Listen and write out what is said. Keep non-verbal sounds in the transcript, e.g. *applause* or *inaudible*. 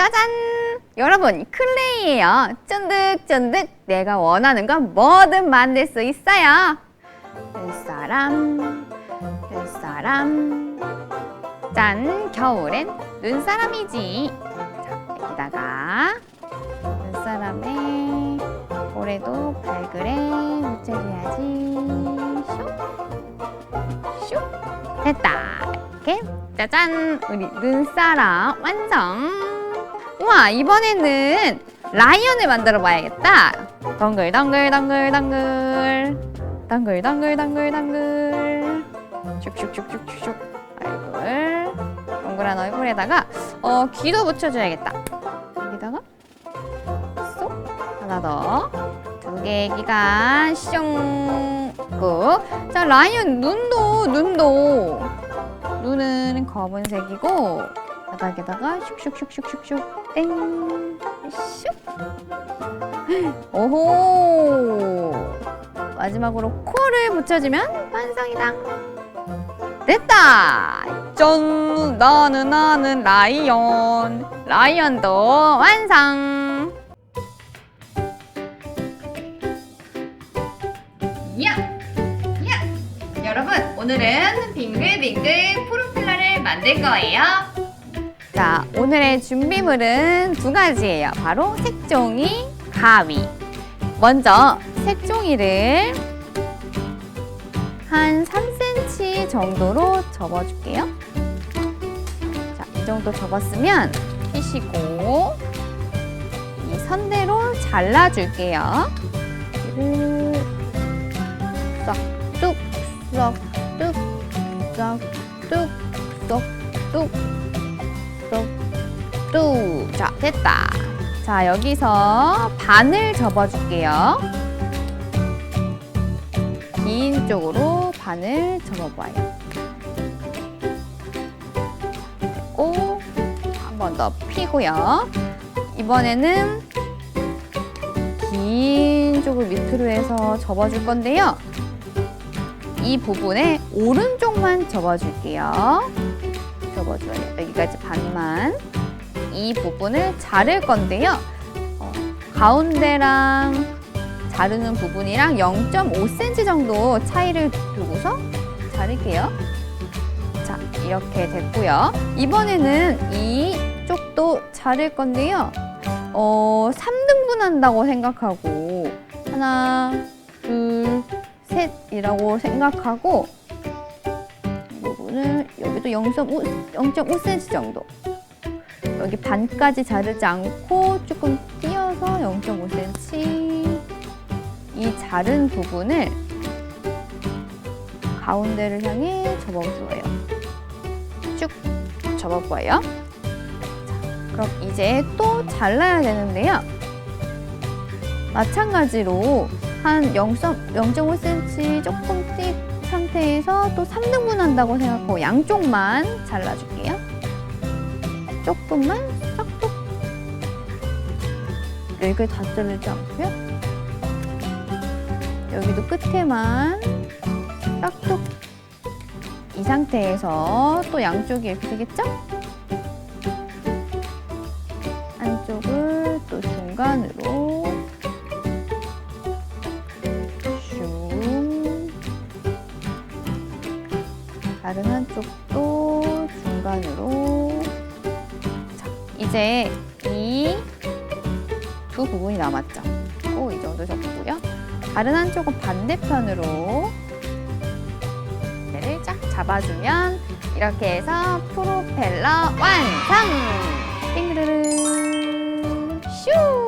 짜잔! 여러분, 클레이예요. 쫀득쫀득 내가 원하는 건 뭐든 만들 수 있어요. 눈사람, 눈사람. 짠, 겨울엔 눈사람이지. 자, 여기다가 눈사람에 올해도 발그레 묻혀줘야지. 슉, 슉. 됐다. 이렇게 짜잔, 우리 눈사람 완성. 우와, 이번에는 라이언을 만들어 봐야겠다. 덩글 덩글 덩글 덩글 덩글 덩글 덩글 덩글 슉슉슉슉슉슉 얼굴 동그란 얼굴에다가 어 귀도 붙여줘야겠다. 여기다가 쏙 하나 더. 두개 귀가 슝 꾹. 자 라이언 눈도 눈도 눈은 검은색이고 바닥에다가 슉슉슉슉슉슉 땡 슉. *gasps* 오호. 마지막으로 코를 붙여주면 완성이다. 됐다. 짠. 나는 나는 라이언. 라이언도 완성. 야! 야! 여러분, 오늘은 빙글빙글 프로펠러를 만들 거예요. 자, 오늘의 준비물은 두 가지예요. 바로 색종이, 가위. 먼저 색종이를 한 3cm 정도로 접어줄게요. 자, 이 정도 접었으면 피시고 이 선대로 잘라줄게요. 싹, 뚝, 싹, 뚝, 싹, 뚝, 쏙, 뚝, 쏙, 뚝. 자, 됐다. 자, 여기서 반을 접어줄게요. 긴 쪽으로 반을 접어봐요. 됐고, 한 번 더 피고요. 이번에는 긴 쪽을 밑으로 해서 접어줄 건데요. 이 부분에 오른쪽만 접어줄게요. 접어줘요. 여기까지 반만. 이 부분을 자를 건데요. 어, 가운데랑 자르는 부분이랑 0.5cm 정도 차이를 두고서 자를게요. 자, 이렇게 됐고요. 이번에는 이쪽도 자를 건데요. 어, 3등분 한다고 생각하고 하나, 둘, 셋이라고 생각하고 이 부분을 여기도 0.5, 0.5cm 정도 여기 반까지 자르지 않고 조금 띄어서 0.5cm 이 자른 부분을 가운데를 향해 접어주어요. 쭉 접어봐요. 자, 그럼 이제 또 잘라야 되는데요. 마찬가지로 한 0.5cm 조금 띄 상태에서 또 3등분 한다고 생각하고 양쪽만 잘라줄게요. 조금만 싹둑 여기까지 다 자르지 않고요. 여기도 끝에만 싹둑 이 상태에서 또 양쪽이 이렇게 되겠죠? 한쪽을 또 중간으로 슝 다른 한쪽도 중간으로 자, 이제 이 두 부분이 남았죠. 꼭 이 정도 접고요. 다른 한쪽은 반대편으로 얘를 쫙 잡아주면 이렇게 해서 프로펠러 완성! 띵르르 슈!